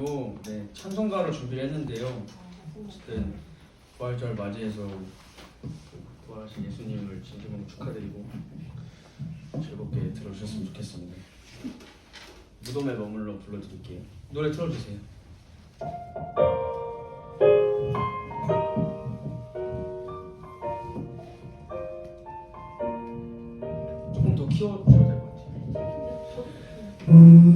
또, 네, 찬송가를 준비를 했는데요. 어쨌든 부활절 맞이해서 그 부활하신 예수님을 진심으로 축하드리고 즐겁게 들어주셨으면 좋겠습니다. 무덤에 머물러 불러드릴게요. 노래 틀어주세요. 조금 더 키워주셔야 될 것 같아요.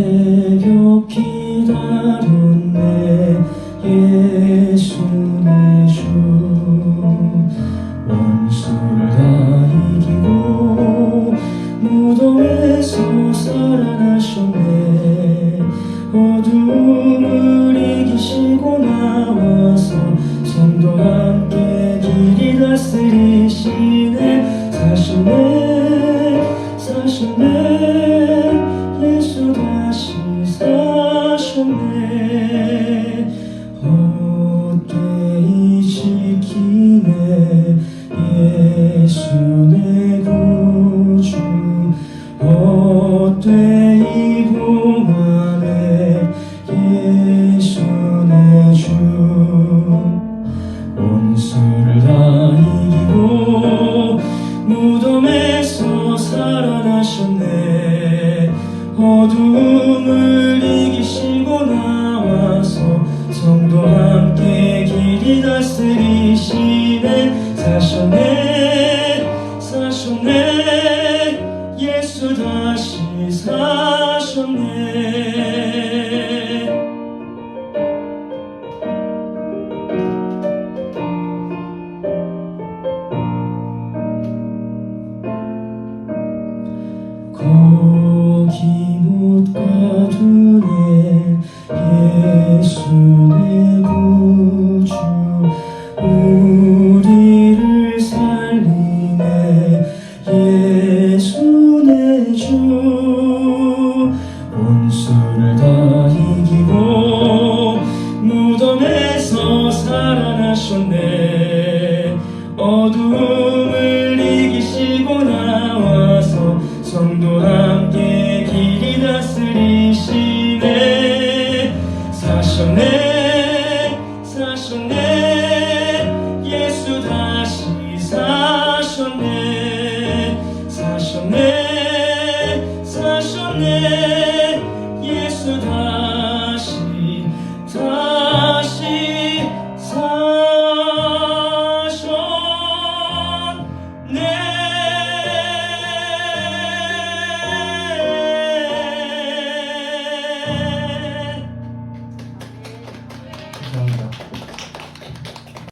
새벽 기다렸네 예수 내주. 원수를 다 이기고 무덤에서 살아나셨네 어둠을 헛되이 봉하네 예수 내주 원수를 다 이기고 무덤에서 살아나셨네. 어둠을 이기시고 나와서 성도 함께 길이 다스리시네. 사셨네 다시 사셨네 주 원수를 다 이기고 무덤에서 살아나셨네